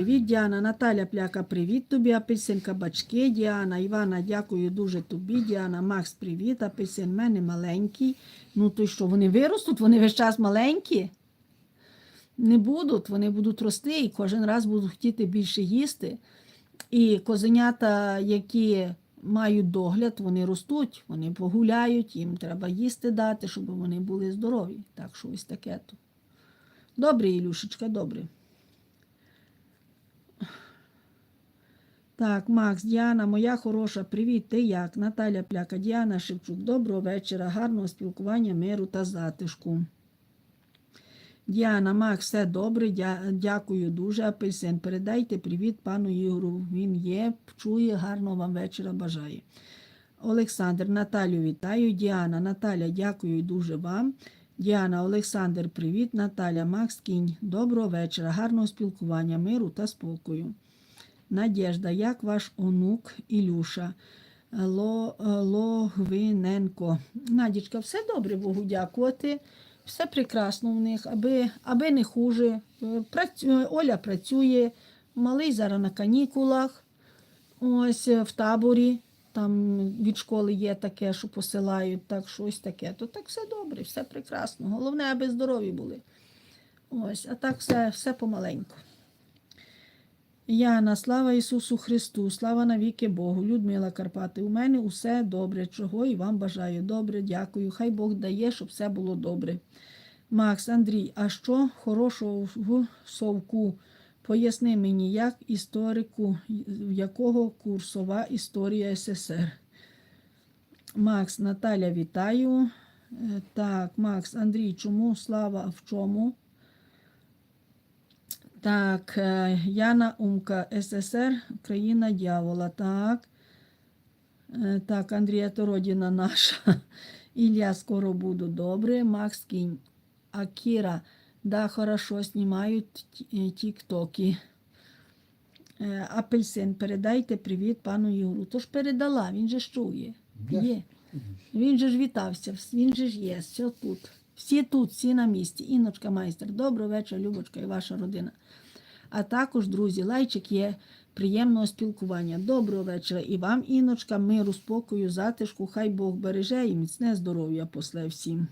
Привіт, Діана, Наталя Пляка, привіт тобі, апельсин кабачки, Діана, Івана, дякую дуже тобі. Діана, Макс, привіт, апельсин в мене маленький. Ну то що, вони виростуть, вони весь час маленькі? Не будуть, вони будуть рости і кожен раз будуть хотіти більше їсти. І козенята, які мають догляд, вони ростуть, вони погуляють, їм треба їсти дати, щоб вони були здорові. Так що ось таке то. Добре, Ілюшечка, добре. Так, Макс, Діана, моя хороша, привіт, ти як? Наталя Пляка, Діана Шевчук, доброго вечора, гарного спілкування, миру та затишку. Діана, Макс, все добре, дя- дякую дуже, апельсин. Передайте привіт пану Ігору. Він є, чує, гарного вам вечора бажає. Олександр, Наталю, вітаю. Діана, Наталя, дякую дуже вам. Діана, Олександр, привіт. Наталя, Макс, кінь. Доброго вечора, гарного спілкування, миру та спокою. Надєжда, як ваш онук Ілюша Логвиненко. Надічка, все добре, Богу дякувати. Все прекрасно в них, аби, аби не хуже. Е, Працю, Оля працює, малий зараз на канікулах, ось е, в таборі. Там від школи є таке, що посилають, так щось таке. То так все добре, все прекрасно. Головне, аби здорові були. Ось, а так все, все помаленьку. Яна, слава Ісусу Христу, слава навіки Богу, Людмила Карпати. У мене усе добре, чого і вам бажаю. Добре, дякую. Хай Бог дає, щоб все було добре. Макс, Андрій, а що хорошого в совку? Поясни мені, як історику, в якого курсова історія СССР. Макс, Наталя, вітаю. Е, Так, Макс, Андрій, чому слава в чому? Так, е, Яна Умка, СССР, країна дьявола. Так. Е, Так, Андрія Тородіна наша. Ілля, скоро буду добре. Макс Кінь. Акіра, да, хорошо, знімають ті- тік-токи. Е, Апельсин, передайте привіт пану Юру. Тож передала, він же ж чує. Є. Він же ж вітався, він же ж є, все тут. Всі тут, всі на місці. Іночка майстер, добрий вечір, Любочка і ваша родина. А також, друзі, лайчик є приємного спілкування. Доброго вечора і вам, Іночка, миру, спокою, затишку. Хай Бог береже і міцне здоров'я после всім.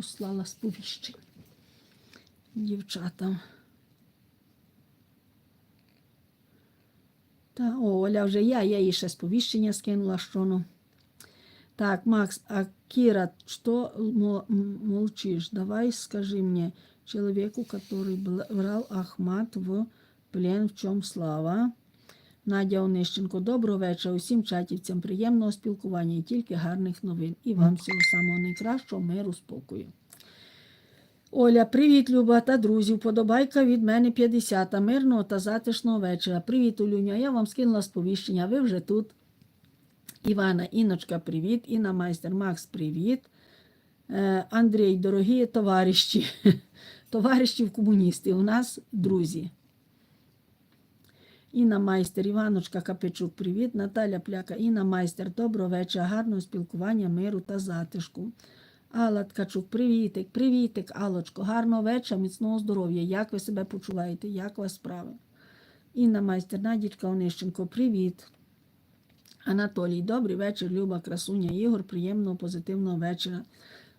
послала сповіщень дівчатам. Та, о, Оля вже я, я їй ще сповіщення скинула, що ну. Так, Макс, а Кира, что мо- м- молчишь? Давай скажи человеку, который бл- брал Ахмат в плен, в чому слава? Надя Онищенко, доброго вечора усім чатівцям, приємного спілкування і тільки гарних новин. І вам всього самого найкращого, миру, спокою. Оля, привіт, Люба та друзі. Вподобайка від мене 50. Мирного та затишного вечора. Привіт, Олюня. Я вам скинула сповіщення, ви вже тут. Івана, Іночка, привіт. Інна майстер Макс, привіт. Е, Андрій, дорогі товариші, товариші в комуністи, у нас друзі. Інна майстер, Іваночка Капичук, привіт. Наталя Пляка, Інна майстер, доброго вечора, гарного спілкування, миру та затишку. Алла Ткачук, привітик, привітик, Алочко, гарного вечора, міцного здоров'я. Як ви себе почуваєте? Як у вас справи? Інна майстер, Надічка Онищенко, привіт. Анатолій, добрий вечір, Люба, красуня, Ігор, приємного, позитивного вечора.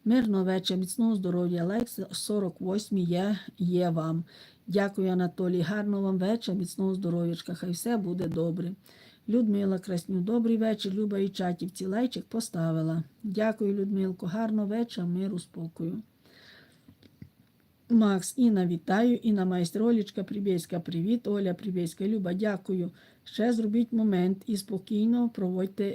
Мирного вечора, міцного здоров'я. Лайк 48 є, є вам. Дякую, Анатолій. Гарного вам вечора, міцного здоров'ячка. Хай все буде добре. Людмила Красню, добрий вечір, Люба і чатівці. Лайчик поставила. Дякую, Людмилко. Гарного вечора, миру, спокою. Макс, Інна, вітаю. Інна майстролічка Прибєська, привіт. Оля Прибєська, Люба, дякую. Ще зробіть момент і спокійно проводьте